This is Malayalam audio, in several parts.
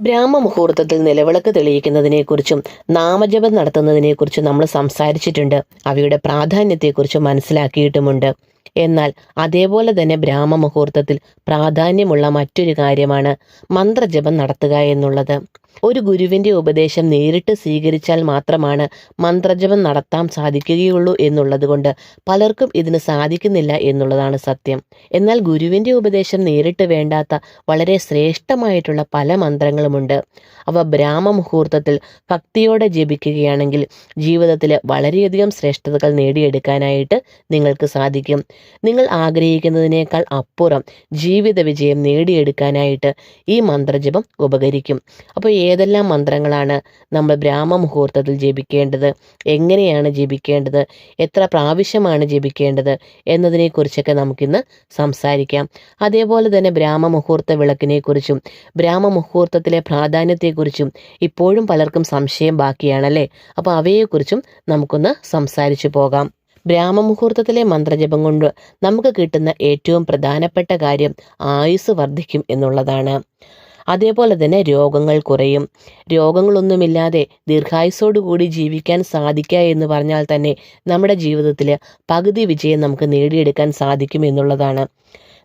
ബ്രാഹ്മമുഹൂർത്തത്തിൽ നിലവിളക്ക് തെളിയിക്കുന്നതിനെക്കുറിച്ചും നാമജപം നടത്തുന്നതിനെക്കുറിച്ചും നമ്മൾ സംസാരിച്ചിട്ടുണ്ട്. അവയുടെ പ്രാധാന്യത്തെക്കുറിച്ച് മനസ്സിലാക്കിയിട്ടുമുണ്ട്. എന്നാൽ അതേപോലെ തന്നെ ബ്രാഹ്മ മുഹൂർത്തത്തിൽ പ്രാധാന്യമുള്ള മറ്റൊരു കാര്യമാണ് മന്ത്രജപം നടത്തുക എന്നുള്ളത്. ഒരു ഗുരുവിന്റെ ഉപദേശം നേരിട്ട് സ്വീകരിച്ചാൽ മാത്രമാണ് മന്ത്രജപം നടത്താൻ സാധിക്കുകയുള്ളൂ എന്നുള്ളത് കൊണ്ട് പലർക്കും ഇതിന് സാധിക്കുന്നില്ല എന്നുള്ളതാണ് സത്യം. എന്നാൽ ഗുരുവിന്റെ ഉപദേശം നേരിട്ട് വേണ്ടാത്ത വളരെ ശ്രേഷ്ഠമായിട്ടുള്ള പല മന്ത്രങ്ങളുമുണ്ട്. അവ ബ്രാഹ്മമുഹൂർത്തത്തിൽ ഭക്തിയോടെ ജപിക്കുകയാണെങ്കിൽ ജീവിതത്തിൽ വളരെയധികം ശ്രേഷ്ഠതകൾ നേടിയെടുക്കാനായിട്ട് നിങ്ങൾക്ക് സാധിക്കും. നിങ്ങൾ ആഗ്രഹിക്കുന്നതിനേക്കാൾ അപ്പുറം ജീവിത വിജയം നേടിയെടുക്കാനായിട്ട് ഈ മന്ത്രജപം ഉപകരിക്കും. അപ്പോൾ ഏതെല്ലാം മന്ത്രങ്ങളാണ് നമ്മൾ ബ്രാഹ്മ മുഹൂർത്തത്തിൽ ജപിക്കേണ്ടത്? എങ്ങനെയാണ് ജപിക്കേണ്ടത്? എത്ര പ്രാവശ്യമാണ് ജപിക്കേണ്ടത്? എന്നതിനെക്കുറിച്ചൊക്കെ നമുക്കിന്ന് സംസാരിക്കാം. അതേപോലെ തന്നെ ബ്രാഹ്മ മുഹൂർത്ത വിളക്കിനെക്കുറിച്ചും ബ്രാഹ്മമുഹൂർത്തത്തിലെ പ്രാധാന്യത്തെക്കുറിച്ചും ഇപ്പോഴും പലർക്കും സംശയം ബാക്കിയാണല്ലേ? അപ്പോൾ അവയെക്കുറിച്ചും നമുക്കൊന്ന് സംസാരിച്ചു പോകാം. ബ്രാഹ്മമുഹൂർത്തത്തിലെ മന്ത്രജപം കൊണ്ട് നമുക്ക് കിട്ടുന്ന ഏറ്റവും പ്രധാനപ്പെട്ട കാര്യം ആയുസ് വർദ്ധിക്കും എന്നുള്ളതാണ്. അതേപോലെ തന്നെ രോഗങ്ങൾ കുറയും. രോഗങ്ങളൊന്നുമില്ലാതെ ദീർഘായുസോടുകൂടി ജീവിക്കാൻ സാധിക്കുക എന്ന് പറഞ്ഞാൽ തന്നെ നമ്മുടെ ജീവിതത്തിൽ പകുതി വിജയം നമുക്ക് നേടിയെടുക്കാൻ സാധിക്കും എന്നുള്ളതാണ്.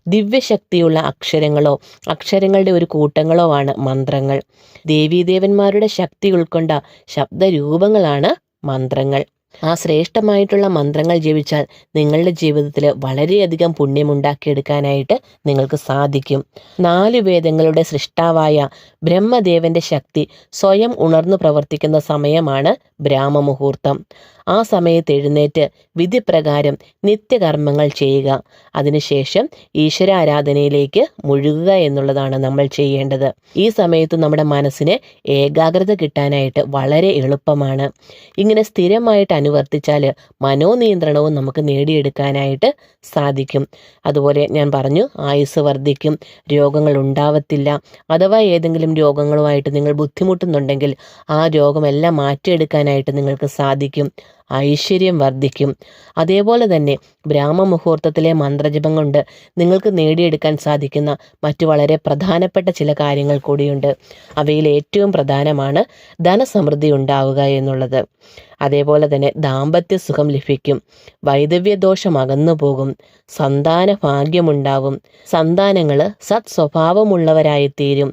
ദിവ്യശക്തിയുള്ള അക്ഷരങ്ങളോ അക്ഷരങ്ങളുടെ ഒരു കൂട്ടങ്ങളോ ആണ് മന്ത്രങ്ങൾ. ദേവീദേവന്മാരുടെ ശക്തി ഉൾക്കൊണ്ട ശബ്ദരൂപങ്ങളാണ് മന്ത്രങ്ങൾ. ആ ശ്രേഷ്ഠമായിട്ടുള്ള മന്ത്രങ്ങൾ ജീവിച്ചാൽ നിങ്ങളുടെ ജീവിതത്തിൽ വളരെയധികം പുണ്യമുണ്ടാക്കിയെടുക്കാനായിട്ട് നിങ്ങൾക്ക് സാധിക്കും. നാല് വേദങ്ങളുടെ സൃഷ്ടാവായ ബ്രഹ്മദേവന്റെ ശക്തി സ്വയം ഉണർന്നു പ്രവർത്തിക്കുന്ന സമയമാണ് ബ്രാഹ്മമുഹൂർത്തം. ആ സമയത്ത് എഴുന്നേറ്റ് വിധിപ്രകാരം നിത്യകർമ്മങ്ങൾ ചെയ്യുക. അതിനുശേഷം ഈശ്വരാരാധനയിലേക്ക് മുഴുകുക എന്നുള്ളതാണ് നമ്മൾ ചെയ്യേണ്ടത്. ഈ സമയത്ത് നമ്മുടെ മനസ്സിന് ഏകാഗ്രത കിട്ടാനായിട്ട് വളരെ എളുപ്പമാണ്. ഇങ്ങനെ സ്ഥിരമായിട്ട് അനുവർത്തിച്ചാൽ മനോനിയന്ത്രണവും നമുക്ക് നേടിയെടുക്കാനായിട്ട് സാധിക്കും. അതുപോലെ ഞാൻ പറഞ്ഞു ആയുസ് വർദ്ധിക്കും രോഗങ്ങൾ ഉണ്ടാവത്തില്ല. അഥവാ ഏതെങ്കിലും രോഗങ്ങളുമായിട്ട് നിങ്ങൾ ബുദ്ധിമുട്ടുന്നുണ്ടെങ്കിൽ ആ രോഗമെല്ലാം മാറ്റിയെടുക്കാനായിട്ട് നിങ്ങൾക്ക് സാധിക്കും. ഐശ്വര്യം വർദ്ധിക്കും. അതേപോലെ തന്നെ ബ്രാഹ്മമുഹൂർത്തത്തിലെ മന്ത്രജപം കൊണ്ട് നിങ്ങൾക്ക് നേടിയെടുക്കാൻ സാധിക്കുന്ന മറ്റു വളരെ പ്രധാനപ്പെട്ട ചില കാര്യങ്ങൾ കൂടിയുണ്ട്. അവയിൽ ഏറ്റവും പ്രധാനമാണ് ധനസമൃദ്ധി ഉണ്ടാവുക എന്നുള്ളത്. അതേപോലെ തന്നെ ദാമ്പത്യ സുഖം ലഭിക്കും. വൈദവ്യദോഷം അകന്നു പോകും സന്താന ഭാഗ്യമുണ്ടാവും സന്താനങ്ങൾ സത് സ്വഭാവമുള്ളവരായി തീരും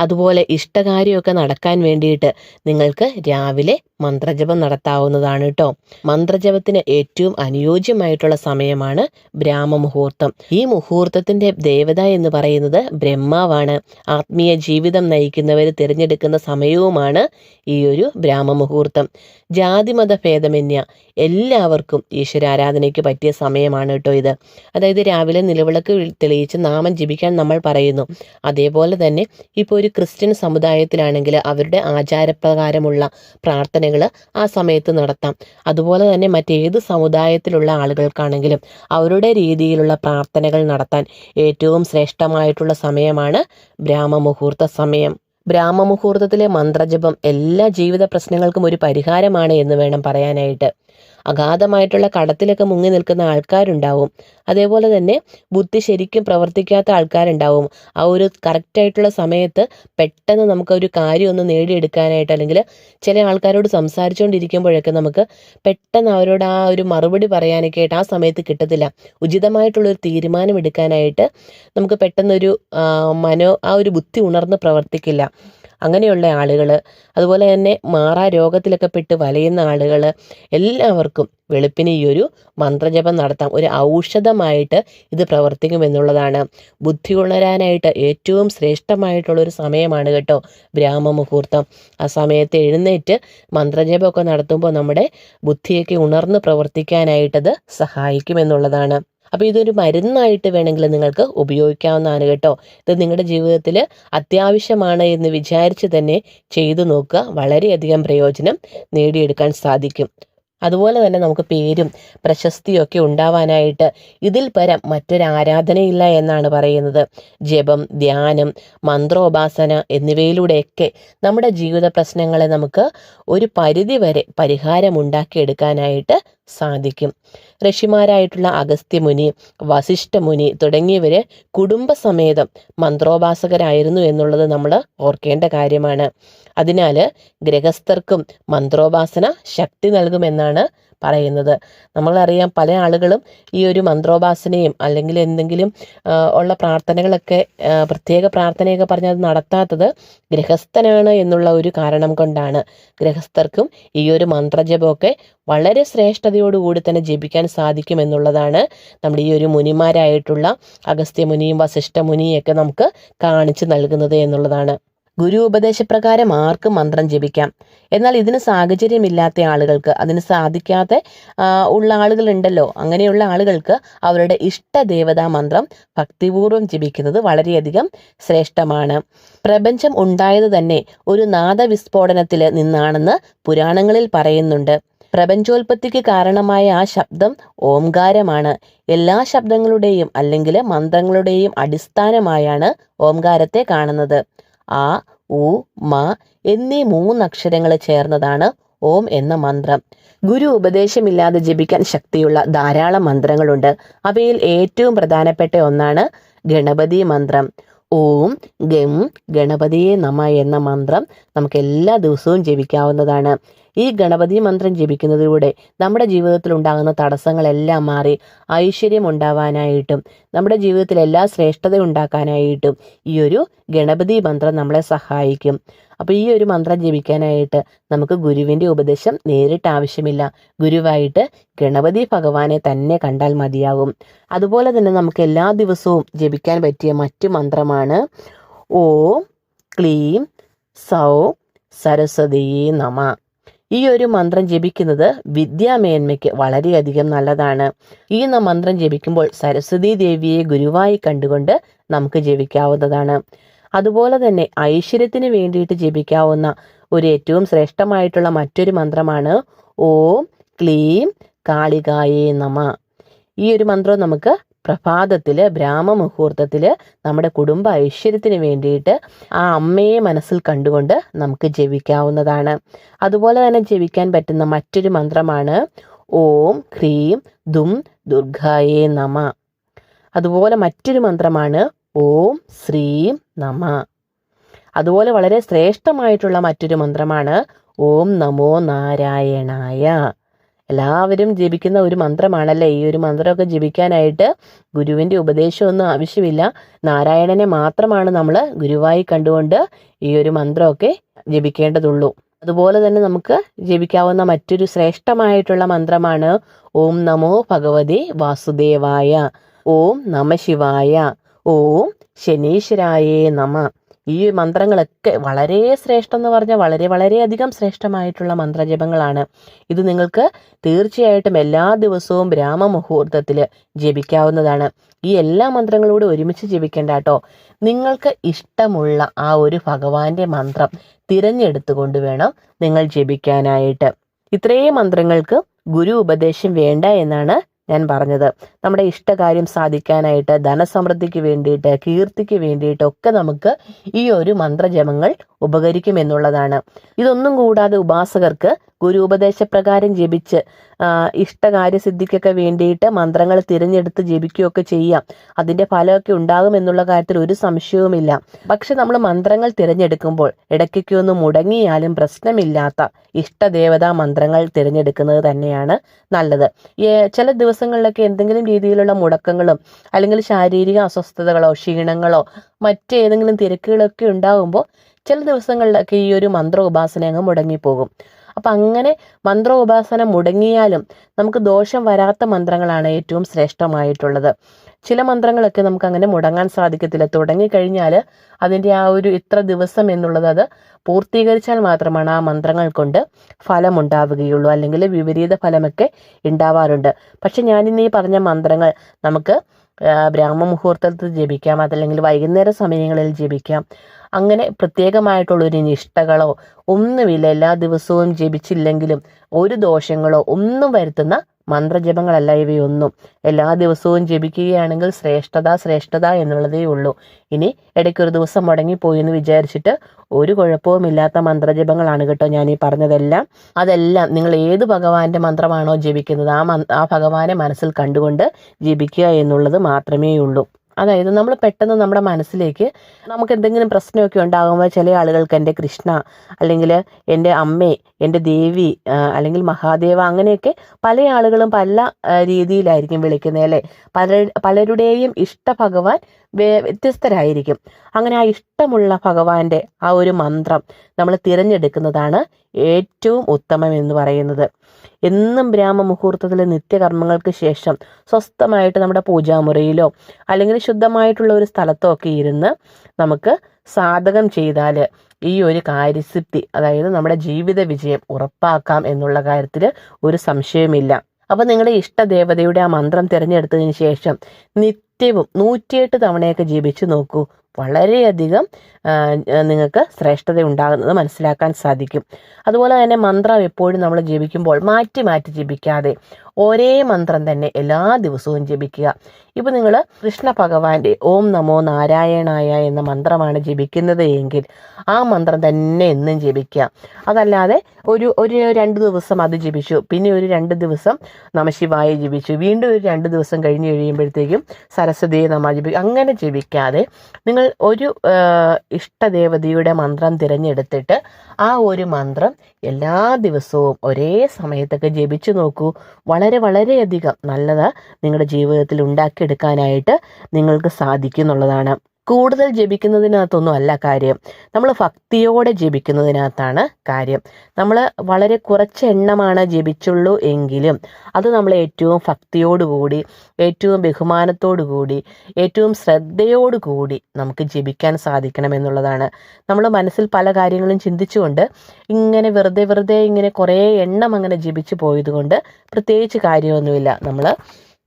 അതുപോലെ ഇഷ്ടകാര്യമൊക്കെ നടക്കാൻ വേണ്ടിയിട്ട് നിങ്ങൾക്ക് രാവിലെ മന്ത്രജപം നടത്താവുന്നതാണ് കേട്ടോ മന്ത്രജപത്തിന് ഏറ്റവും അനുയോജ്യമായിട്ടുള്ള സമയമാണ് ബ്രാഹ്മ മുഹൂർത്തം ഈ മുഹൂർത്തത്തിന്റെ ദേവത എന്ന് പറയുന്നത് ബ്രഹ്മാവാണ്. ആത്മീയ ജീവിതം നയിക്കുന്നവർ തിരഞ്ഞെടുക്കുന്ന സമയവുമാണ് ഈ ഒരു ബ്രാഹ്മ ബ്രാഹ്മമുഹൂർത്തം ജാതിമത ഭേദമന്യ എല്ലാവർക്കും ഈശ്വരാരാധനയ്ക്ക് പറ്റിയ സമയമാണ് കേട്ടോ ഇത്. അതായത് രാവിലെ നിലവിളക്ക് തെളിയിച്ച് നാമം ജപിക്കാൻ നമ്മൾ പറയുന്നു. അതേപോലെ തന്നെ ഇപ്പോൾ ഒരു ക്രിസ്ത്യൻ സമുദായത്തിലാണെങ്കിൽ അവരുടെ ആചാരപ്രകാരമുള്ള പ്രാർത്ഥനകൾ ആ സമയത്ത് നടത്താം. അതുപോലെ തന്നെ മറ്റേത് സമുദായത്തിലുള്ള ആളുകൾക്കാണെങ്കിലും അവരുടെ രീതിയിലുള്ള പ്രാർത്ഥനകൾ നടത്താൻ ഏറ്റവും ശ്രേഷ്ഠമായിട്ടുള്ള സമയമാണ് ബ്രാഹ്മമുഹൂർത്ത സമയം. ബ്രാഹ്മമുഹൂർത്തത്തിലെ മന്ത്രജപം എല്ലാ ജീവിത പ്രശ്നങ്ങൾക്കും ഒരു പരിഹാരമാണ് എന്ന് വേണം പറയാനായിട്ട്. അഗാധമായിട്ടുള്ള കടത്തിലൊക്കെ മുങ്ങി നിൽക്കുന്ന ആൾക്കാരുണ്ടാവും. അതേപോലെ തന്നെ ബുദ്ധി ശരിക്കും പ്രവർത്തിക്കാത്ത ആൾക്കാരുണ്ടാവും. ആ ഒരു കറക്റ്റായിട്ടുള്ള സമയത്ത് പെട്ടെന്ന് നമുക്ക് ഒരു കാര്യം ഒന്ന് നേടിയെടുക്കാനായിട്ട് അല്ലെങ്കിൽ ചില ആൾക്കാരോട് സംസാരിച്ചുകൊണ്ടിരിക്കുമ്പോഴൊക്കെ നമുക്ക് പെട്ടെന്ന് അവരോട് ആ ഒരു മറുപടി പറയാനൊക്കെ ആയിട്ട് ആ സമയത്ത് കിട്ടത്തില്ല. ഉചിതമായിട്ടുള്ളൊരു തീരുമാനം എടുക്കാനായിട്ട് നമുക്ക് പെട്ടെന്നൊരു മനോ ആ ഒരു ബുദ്ധി ഉണർന്ന് പ്രവർത്തിക്കില്ല. അങ്ങനെയുള്ള ആളുകൾ അതുപോലെ തന്നെ മാറാ രോഗത്തിലൊക്കെ പെട്ട് വലയുന്ന ആളുകൾ എല്ലാവർക്കും വെളുപ്പിന് ഈ ഒരു മന്ത്രജപം നടത്താം. ഒരു ഔഷധമായിട്ട് ഇത് പ്രവർത്തിക്കുമെന്നുള്ളതാണ് ബുദ്ധി ഉണരാനായിട്ട് ഏറ്റവും ശ്രേഷ്ഠമായിട്ടുള്ള ഒരു സമയമാണ് കേട്ടോ ബ്രാഹ്മ മുഹൂർത്തം ആ സമയത്ത് എഴുന്നേറ്റ് മന്ത്രജപമൊക്കെ നടത്തുമ്പോൾ നമ്മുടെ ബുദ്ധിയൊക്കെ ഉണർന്ന് പ്രവർത്തിക്കാനായിട്ടത് സഹായിക്കുമെന്നുള്ളതാണ് അപ്പോൾ ഇതൊരു മരുന്നായിട്ട് വേണമെങ്കിൽ നിങ്ങൾക്ക് ഉപയോഗിക്കാവുന്നതാണ് കേട്ടോ. ഇത് നിങ്ങളുടെ ജീവിതത്തിൽ അത്യാവശ്യമാണ് എന്ന് വിചാരിച്ച് തന്നെ ചെയ്തു നോക്കുക. വളരെയധികം പ്രയോജനം നേടിയെടുക്കാൻ സാധിക്കും. അതുപോലെ തന്നെ നമുക്ക് പേരും പ്രശസ്തിയൊക്കെ ഉണ്ടാവാനായിട്ട് ഇതിൽ പരം മറ്റൊരു ആരാധനയില്ല എന്നാണ് പറയുന്നത്. ജപം ധ്യാനം മന്ത്രോപാസന എന്നിവയിലൂടെയൊക്കെ നമ്മുടെ ജീവിത പ്രശ്നങ്ങളെ നമുക്ക് ഒരു പരിധി വരെ പരിഹാരമുണ്ടാക്കിയെടുക്കാനായിട്ട് സാധിക്കും. ഋഷിമാരായിട്ടുള്ള അഗസ്ത്യമുനി വസിഷ്ഠമുനി തുടങ്ങിയവര് കുടുംബസമേതം മന്ത്രോപാസകരായിരുന്നു എന്നുള്ളത് നമ്മൾ ഓർക്കേണ്ട കാര്യമാണ്. അതിനാൽ ഗൃഹസ്ഥർക്കും മന്ത്രോപാസന ശക്തി നൽകുമെന്നാണ് പറയുന്നത്. നമ്മളറിയാം പല ആളുകളും ഈ ഒരു മന്ത്രോപാസനയും അല്ലെങ്കിൽ എന്തെങ്കിലും ഉള്ള പ്രാർത്ഥനകളൊക്കെ പ്രത്യേക പ്രാർത്ഥനയൊക്കെ പറഞ്ഞത് നടത്താത്തത് ഗൃഹസ്ഥനാണ് എന്നുള്ള ഒരു കാരണം കൊണ്ടാണ്. ഗൃഹസ്ഥർക്കും ഈ ഒരു മന്ത്രജപമൊക്കെ വളരെ ശ്രേഷ്ഠതയോടുകൂടി തന്നെ ജപിക്കാൻ സാധിക്കും എന്നുള്ളതാണ് നമ്മുടെ ഈ ഒരു മുനിമാരായിട്ടുള്ള അഗസ്ത്യമുനിയും വസിഷ്ഠമുനിയൊക്കെ നമുക്ക് കാണിച്ചു നൽകുന്നത് എന്നുള്ളതാണ്. ഗുരു ഉപദേശപ്രകാരം ആർക്കും മന്ത്രം ജപിക്കാം. എന്നാൽ ഇതിന് സാഹചര്യമില്ലാത്ത ആളുകൾക്ക് അതിന് സാധിക്കാത്ത ഉള്ള ആളുകളുണ്ടല്ലോ. അങ്ങനെയുള്ള ആളുകൾക്ക് അവരുടെ ഇഷ്ട ദേവതാ മന്ത്രം ഭക്തിപൂർവം ജപിക്കുന്നത് വളരെയധികം ശ്രേഷ്ഠമാണ്. പ്രപഞ്ചം ഉണ്ടായത് തന്നെ ഒരു നാദവിസ്ഫോടനത്തിൽ നിന്നാണെന്ന് പുരാണങ്ങളിൽ പറയുന്നുണ്ട്. പ്രപഞ്ചോൽപത്തിക്ക് കാരണമായ ആ ശബ്ദം ഓംകാരമാണ്. എല്ലാ ശബ്ദങ്ങളുടെയും അല്ലെങ്കിൽ മന്ത്രങ്ങളുടെയും അടിസ്ഥാനമായാണ് ഓംകാരത്തെ കാണുന്നത്. ആ ഉ മ എന്നീ മൂന്നക്ഷരങ്ങൾ ചേർന്നതാണ് ഓം എന്ന മന്ത്രം. ഗുരു ഉപദേശമില്ലാതെ ജപിക്കാൻ ശക്തിയുള്ള ധാരാളം മന്ത്രങ്ങളുണ്ട്. അവയിൽ ഏറ്റവും പ്രധാനപ്പെട്ട ഒന്നാണ് ഗണപതി മന്ത്രം. ഓം ഗം ഗണപതിയെ നമ എന്ന മന്ത്രം നമുക്ക് എല്ലാ ദിവസവും ജപിക്കാവുന്നതാണ്. ഈ ഗണപതി മന്ത്രം ജപിക്കുന്നതിലൂടെ നമ്മുടെ ജീവിതത്തിൽ ഉണ്ടാകുന്ന തടസ്സങ്ങളെല്ലാം മാറി ഐശ്വര്യം ഉണ്ടാവാനായിട്ടും നമ്മുടെ ജീവിതത്തിൽ എല്ലാ ശ്രേഷ്ഠത ഉണ്ടാക്കാനായിട്ടും ഈ ഒരു ഗണപതി മന്ത്രം നമ്മളെ സഹായിക്കും. അപ്പോൾ ഈ ഒരു മന്ത്രം ജപിക്കാനായിട്ട് നമുക്ക് ഗുരുവിന്റെ ഉപദേശം നേരിട്ട് ആവശ്യമില്ല. ഗുരുവായിട്ട് ഗണപതി ഭഗവാനെ തന്നെ കണ്ടാൽ മതിയാകും അതുപോലെ തന്നെ നമുക്ക് എല്ലാ ദിവസവും ജപിക്കാൻ പറ്റിയ മറ്റു മന്ത്രമാണ് ഓം ക്ലീം സൗ സരസ്വതീ നമ. ഈ ഒരു മന്ത്രം ജപിക്കുന്നത് വിദ്യാമേന്മയ്ക്ക് വളരെയധികം നല്ലതാണ്. ഈ മന്ത്രം ജപിക്കുമ്പോൾ സരസ്വതി ദേവിയെ ഗുരുവായി കണ്ടുകൊണ്ട് നമുക്ക് ജപിക്കാവുന്നതാണ്. അതുപോലെ തന്നെ ഐശ്വര്യത്തിന് വേണ്ടിയിട്ട് ജപിക്കാവുന്ന ഒരു ഏറ്റവും ശ്രേഷ്ഠമായിട്ടുള്ള മറ്റൊരു മന്ത്രമാണ് ഓം ക്ലീം കാളികായേ നമ. ഈ ഒരു മന്ത്രം നമുക്ക് പ്രഭാതത്തിൽ ബ്രാഹ്മ മുഹൂർത്തത്തിൽ നമ്മുടെ കുടുംബ ഐശ്വര്യത്തിന് വേണ്ടിയിട്ട് ആ അമ്മയെ മനസ്സിൽ കണ്ടുകൊണ്ട് നമുക്ക് ജപിക്കാവുന്നതാണ്. അതുപോലെ തന്നെ ജപിക്കാൻ പറ്റുന്ന മറ്റൊരു മന്ത്രമാണ് ഓം ഹ്രീം ദും ദുർഗായേ നമ അതുപോലെ മറ്റൊരു മന്ത്രമാണ് ഓം ശ്രീം നമ അതുപോലെ വളരെ ശ്രേഷ്ഠമായിട്ടുള്ള മറ്റൊരു മന്ത്രമാണ് ഓം നമോ നാരായണായ എല്ലാവരും ജപിക്കുന്ന ഒരു മന്ത്രമാണല്ലേ? ഈ ഒരു മന്ത്രമൊക്കെ ജപിക്കാനായിട്ട് ഗുരുവിന്റെ ഉപദേശമൊന്നും ആവശ്യമില്ല. നാരായണനെ മാത്രമാണ് നമ്മൾ ഗുരുവായി കണ്ടുകൊണ്ട് ഈ ഒരു മന്ത്രമൊക്കെ ജപിക്കേണ്ടതുള്ളൂ. അതുപോലെ തന്നെ നമുക്ക് ജപിക്കാവുന്ന മറ്റൊരു ശ്രേഷ്ഠമായിട്ടുള്ള മന്ത്രമാണ് ഓം നമോ ഭഗവതി വാസുദേവായ ഓം നമ ശിവായ ഓം ശനീശ്വരായേ നമ. ഈ മന്ത്രങ്ങളൊക്കെ വളരെ ശ്രേഷ്ഠം എന്ന് പറഞ്ഞാൽ വളരെ വളരെയധികം ശ്രേഷ്ഠമായിട്ടുള്ള മന്ത്രജപങ്ങളാണ്. ഇത് നിങ്ങൾക്ക് തീർച്ചയായിട്ടും എല്ലാ ദിവസവും ബ്രാഹ്മമുഹൂർത്തത്തിൽ ജപിക്കാവുന്നതാണ്. ഈ എല്ലാ മന്ത്രങ്ങളോട് ഒരുമിച്ച് ജപിക്കേണ്ട കേട്ടോ. നിങ്ങൾക്ക് ഇഷ്ടമുള്ള ആ ഒരു ഭഗവാന്റെ മന്ത്രം തിരഞ്ഞെടുത്തുകൊണ്ട് വേണം നിങ്ങൾ ജപിക്കാനായിട്ട്. ഇത്രയും മന്ത്രങ്ങൾക്ക് ഗുരു ഉപദേശം വേണ്ട എന്നാണ് ഞാൻ പറഞ്ഞത്. നമ്മുടെ ഇഷ്ടകാര്യം സാധിക്കാനായിട്ട് ധനസമൃദ്ധിക്ക് വേണ്ടിയിട്ട് കീർത്തിക്ക് വേണ്ടിയിട്ടൊക്കെ നമുക്ക് ഈ ഒരു മന്ത്രജപങ്ങൾ ഉപകരിക്കുമെന്നുള്ളതാണ്. ഇതൊന്നും കൂടാതെ ഉപാസകർക്ക് ഗുരു ഉപദേശപ്രകാരം ജപിച്ച് ഇഷ്ടകാര്യ ഇഷ്ടകാര്യസിദ്ധിക്കൊക്കെ വേണ്ടിയിട്ട് മന്ത്രങ്ങൾ തിരഞ്ഞെടുത്ത് ജപിക്കുകയൊക്കെ ചെയ്യാം. അതിന്റെ ഫലമൊക്കെ ഉണ്ടാകും എന്നുള്ള കാര്യത്തിൽ ഒരു സംശയവുമില്ല. പക്ഷെ നമ്മൾ മന്ത്രങ്ങൾ തിരഞ്ഞെടുക്കുമ്പോൾ ഇടയ്ക്കൊക്കെ ഒന്ന് മുടങ്ങിയാലും പ്രശ്നമില്ലാത്ത ഇഷ്ടദേവതാ മന്ത്രങ്ങൾ തിരഞ്ഞെടുക്കുന്നത് തന്നെയാണ് നല്ലത്. ചില ദിവസങ്ങളിലൊക്കെ എന്തെങ്കിലും രീതിയിലുള്ള മുടക്കങ്ങളും അല്ലെങ്കിൽ ശാരീരിക അസ്വസ്ഥതകളോ ക്ഷീണങ്ങളോ മറ്റേതെങ്കിലും തിരക്കുകളൊക്കെ ഉണ്ടാകുമ്പോൾ ചില ദിവസങ്ങളിലൊക്കെ ഈ ഒരു മന്ത്ര ഉപാസന അങ്ങ് മുടങ്ങിപ്പോകും. അപ്പം അങ്ങനെ മന്ത്രോപാസന മുടങ്ങിയാലും നമുക്ക് ദോഷം വരാത്ത മന്ത്രങ്ങളാണ് ഏറ്റവും ശ്രേഷ്ഠമായിട്ടുള്ളത്. ചില മന്ത്രങ്ങളൊക്കെ നമുക്ക് അങ്ങനെ മുടങ്ങാൻ സാധിക്കത്തില്ല. തുടങ്ങിക്കഴിഞ്ഞാൽ അതിന്റെ ആ ഒരു ഇത്ര ദിവസം എന്നുള്ളത് അത് പൂർത്തീകരിച്ചാൽ മാത്രമാണ് ആ മന്ത്രങ്ങൾ കൊണ്ട് ഫലമുണ്ടാവുകയുള്ളൂ. അല്ലെങ്കിൽ വിപരീത ഫലമൊക്കെ ഉണ്ടാവാറുണ്ട്. പക്ഷെ ഞാനിന്ന് ഈ പറഞ്ഞ മന്ത്രങ്ങൾ നമുക്ക് ബ്രാഹ്മ മുഹൂർത്തത്തിൽ ജപിക്കാം അതല്ലെങ്കിൽ വൈകുന്നേര സമയങ്ങളിൽ ജപിക്കാം. അങ്ങനെ പ്രത്യേകമായിട്ടുള്ളൊരു നിഷ്ഠകളോ ഒന്നുമില്ല. എല്ലാ ദിവസവും ജപിച്ചില്ലെങ്കിലും ഒരു ദോഷങ്ങളോ ഒന്നും വരുത്തുന്ന മന്ത്രജപങ്ങളല്ല ഇവയൊന്നും. എല്ലാ ദിവസവും ജപിക്കുകയാണെങ്കിൽ ശ്രേഷ്ഠത ശ്രേഷ്ഠത എന്നുള്ളതേ ഉള്ളൂ. ഇനി ഇടയ്ക്കൊരു ദിവസം മുടങ്ങിപ്പോയി എന്ന് വിചാരിച്ചിട്ട് ഒരു കുഴപ്പവുമില്ലാത്ത മന്ത്രജപങ്ങളാണ് കേട്ടോ ഞാൻ ഈ പറഞ്ഞതെല്ലാം. അതെല്ലാം നിങ്ങൾ ഏത് ഭഗവാന്റെ മന്ത്രമാണോ ജപിക്കുന്നത് ആ ആ ഭഗവാനെ മനസ്സിൽ കണ്ടുകൊണ്ട് ജപിക്കുക എന്നുള്ളത് മാത്രമേ ഉള്ളൂ. അതായത് നമ്മൾ പെട്ടെന്ന് നമ്മുടെ മനസ്സിലേക്ക് നമുക്ക് എന്തെങ്കിലും പ്രശ്നമൊക്കെ ഉണ്ടാകുമ്പോൾ ചില ആളുകൾക്ക് എന്റെ കൃഷ്ണ അല്ലെങ്കിൽ എന്റെ അമ്മേ എന്റെ ദേവി അല്ലെങ്കിൽ മഹാദേവ അങ്ങനെയൊക്കെ പല ആളുകളും പല രീതിയിലായിരിക്കും വിളിക്കുന്നത് അല്ലേ? പല പലരുടെയും ഇഷ്ട ഭഗവാൻ വ്യത്യസ്തരായിരിക്കും. അങ്ങനെ ആ ഇഷ്ടമുള്ള ഭഗവാന്റെ ആ ഒരു മന്ത്രം നമ്മൾ തിരഞ്ഞെടുക്കുന്നതാണ് ഏറ്റവും ഉത്തമം എന്ന് പറയുന്നത്. എന്നും ബ്രാഹ്മ മുഹൂർത്തത്തിൽ നിത്യകർമ്മങ്ങൾക്ക് ശേഷം സ്വസ്ഥമായിട്ട് നമ്മുടെ പൂജാമുറിയിലോ അല്ലെങ്കിൽ ശുദ്ധമായിട്ടുള്ള ഒരു സ്ഥലത്തോ ഒക്കെ ഇരുന്ന് നമുക്ക് സാധകം ചെയ്താൽ ഈ ഒരു കാര്യസിദ്ധി അതായത് നമ്മുടെ ജീവിത വിജയം ഉറപ്പാക്കാം എന്നുള്ള കാര്യത്തിൽ ഒരു സംശയമില്ല അപ്പോൾ നിങ്ങളുടെ ഇഷ്ടദേവതയുടെ ആ മന്ത്രം തിരഞ്ഞെടുത്തതിന് ശേഷം നിത്യവും നൂറ്റിയെട്ട് തവണയൊക്കെ ജപിച്ചു നോക്കൂ. വളരെയധികം നിങ്ങൾക്ക് ശ്രേഷ്ഠത ഉണ്ടാകുന്നത് മനസ്സിലാക്കാൻ സാധിക്കും. അതുപോലെ തന്നെ മന്ത്രം എപ്പോഴും നമ്മൾ ജപിക്കുമ്പോൾ മാറ്റി മാറ്റി ജപിക്കാതെ ഒരേ മന്ത്രം തന്നെ എല്ലാ ദിവസവും ജപിക്കുക. ഇപ്പോൾ നിങ്ങൾ കൃഷ്ണ ഭഗവാന്റെ ഓം നമോ നാരായണായ എന്ന മന്ത്രമാണ് ജപിക്കുന്നത് എങ്കിൽ ആ മന്ത്രം തന്നെ എന്നും ജപിക്കുക. അതല്ലാതെ ഒരു ഒരു രണ്ട് ദിവസം അത് ജപിച്ചു പിന്നെ ഒരു രണ്ട് ദിവസം നമശിവായ ജപിച്ചു വീണ്ടും ഒരു രണ്ട് ദിവസം കഴിഞ്ഞ് കഴിയുമ്പോഴത്തേക്കും സരസ്വതിയെ നമ ജപിക്കും അങ്ങനെ ജപിക്കാതെ നിങ്ങൾ ഒരു ഇഷ്ടദേവതയുടെ മന്ത്രം തിരഞ്ഞെടുത്തിട്ട് ആ ഒരു മന്ത്രം എല്ലാ ദിവസവും ഒരേ സമയത്തൊക്കെ ജപിച്ചു നോക്കൂ. വളരെ വളരെയധികം നല്ലത് നിങ്ങളുടെ ജീവിതത്തിൽ ഉണ്ടാക്കിയെടുക്കാനായിട്ട് നിങ്ങൾക്ക് സാധിക്കും എന്നുള്ളതാണ് കൂടുതൽ ജപിക്കുന്നതിനകത്തൊന്നും അല്ല കാര്യം. നമ്മൾ ഭക്തിയോടെ ജപിക്കുന്നതിനകത്താണ് കാര്യം. നമ്മൾ വളരെ കുറച്ച് എണ്ണമാണ് ജപിച്ചുള്ളൂ എങ്കിലും അത് നമ്മൾ ഏറ്റവും ഭക്തിയോടുകൂടി ഏറ്റവും ബഹുമാനത്തോടു കൂടി ഏറ്റവും ശ്രദ്ധയോടു കൂടി നമുക്ക് ജപിക്കാൻ സാധിക്കണം എന്നുള്ളതാണ്. നമ്മൾ മനസ്സിൽ പല കാര്യങ്ങളും ചിന്തിച്ചുകൊണ്ട് ഇങ്ങനെ വെറുതെ വെറുതെ ഇങ്ങനെ കുറേ എണ്ണം അങ്ങനെ ജപിച്ചു പോയതുകൊണ്ട് പ്രത്യേകിച്ച് കാര്യമൊന്നുമില്ല. നമ്മൾ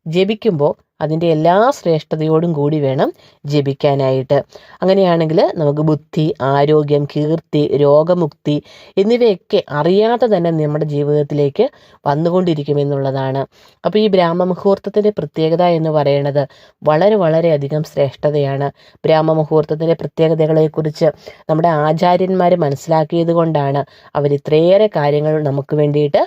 ജപിക്കുമ്പോൾ അതിന്റെ എല്ലാ ശ്രേഷ്ഠതയോടും കൂടി വേണം ജപിക്കാനായിട്ട്. അങ്ങനെയാണെങ്കിൽ നമുക്ക് ബുദ്ധി ആരോഗ്യം കീർത്തി രോഗമുക്തി എന്നിവയൊക്കെ അറിയാതെ തന്നെ നമ്മുടെ ജീവിതത്തിലേക്ക് വന്നുകൊണ്ടിരിക്കുമെന്നുള്ളതാണ് അപ്പോൾ ഈ ബ്രാഹ്മമുഹൂർത്തത്തിന്റെ പ്രത്യേകത എന്ന് പറയുന്നത് വളരെ വളരെയധികം ശ്രേഷ്ഠതയാണ്. ബ്രാഹ്മമുഹൂർത്തത്തിന്റെ പ്രത്യേകതകളെക്കുറിച്ച് നമ്മുടെ ആചാര്യന്മാർ മനസ്സിലാക്കിയത് കൊണ്ടാണ് അവർ ഇത്രയേറെ കാര്യങ്ങൾ നമുക്ക് വേണ്ടിയിട്ട്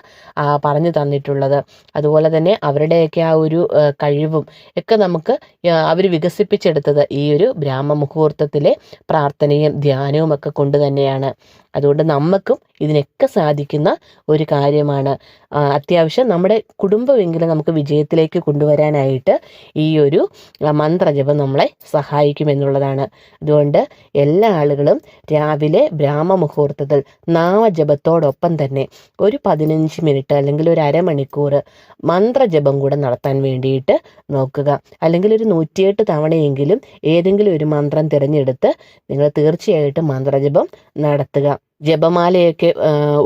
പറഞ്ഞു തന്നിട്ടുള്ളത്. അതുപോലെ തന്നെ അവരുടെയൊക്കെ ആ ഒരു കഴിവും ഒക്കെ നമുക്ക് അവർ വികസിപ്പിച്ചെടുത്തത് ഈ ഒരു ബ്രാഹ്മ മുഹൂർത്തത്തിലെ പ്രാർത്ഥനയും ധ്യാനവും ഒക്കെ കൊണ്ട് തന്നെയാണ്. അതുകൊണ്ട് നമുക്കും ഇതിനൊക്കെ സാധിക്കുന്ന ഒരു കാര്യമാണ്. അത്യാവശ്യം നമ്മുടെ കുടുംബമെങ്കിലും നമുക്ക് വിജയത്തിലേക്ക് കൊണ്ടുവരാനായിട്ട് ഈ ഒരു മന്ത്രജപം നമ്മളെ സഹായിക്കുമെന്നുള്ളതാണ്. അതുകൊണ്ട് എല്ലാ ആളുകളും രാവിലെ ബ്രാഹ്മ മുഹൂർത്തത്തിൽ നാമജപത്തോടൊപ്പം തന്നെ ഒരു പതിനഞ്ച് മിനിറ്റ് അല്ലെങ്കിൽ ഒരു അരമണിക്കൂർ മന്ത്രജപം കൂടെ നടത്താൻ വേണ്ടിയിട്ട് നോക്കുക. അല്ലെങ്കിൽ ഒരു നൂറ്റിയെട്ട് തവണയെങ്കിലും ഏതെങ്കിലും ഒരു മന്ത്രം തിരഞ്ഞെടുത്ത് നിങ്ങൾ തീർച്ചയായിട്ടും മന്ത്രജപം നടത്തുക. ജപമാലയൊക്കെ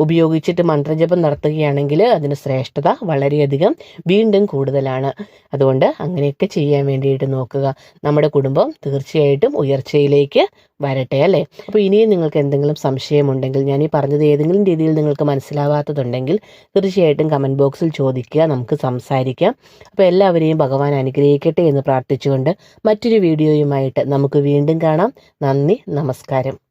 ഉപയോഗിച്ചിട്ട് മന്ത്രജപം നടത്തുകയാണെങ്കിൽ അതിന് ശ്രേഷ്ഠത വളരെയധികം വീണ്ടും കൂടുതലാണ്. അതുകൊണ്ട് അങ്ങനെയൊക്കെ ചെയ്യാൻ വേണ്ടിയിട്ട് നോക്കുക. നമ്മുടെ കുടുംബം തീർച്ചയായിട്ടും ഉയർച്ചയിലേക്ക് വരട്ടെ അല്ലേ? അപ്പോൾ ഇനിയും നിങ്ങൾക്ക് എന്തെങ്കിലും സംശയമുണ്ടെങ്കിൽ ഞാൻ ഈ പറഞ്ഞത് ഏതെങ്കിലും രീതിയിൽ നിങ്ങൾക്ക് മനസ്സിലാവാത്തതുണ്ടെങ്കിൽ തീർച്ചയായിട്ടും കമന്റ് ബോക്സിൽ ചോദിക്കുക നമുക്ക് സംസാരിക്കാം. അപ്പോൾ എല്ലാവരെയും ഭഗവാൻ അനുഗ്രഹിക്കട്ടെ എന്ന് പ്രാർത്ഥിച്ചുകൊണ്ട് മറ്റൊരു വീഡിയോയുമായിട്ട് നമുക്ക് വീണ്ടും കാണാം. നന്ദി നമസ്കാരം.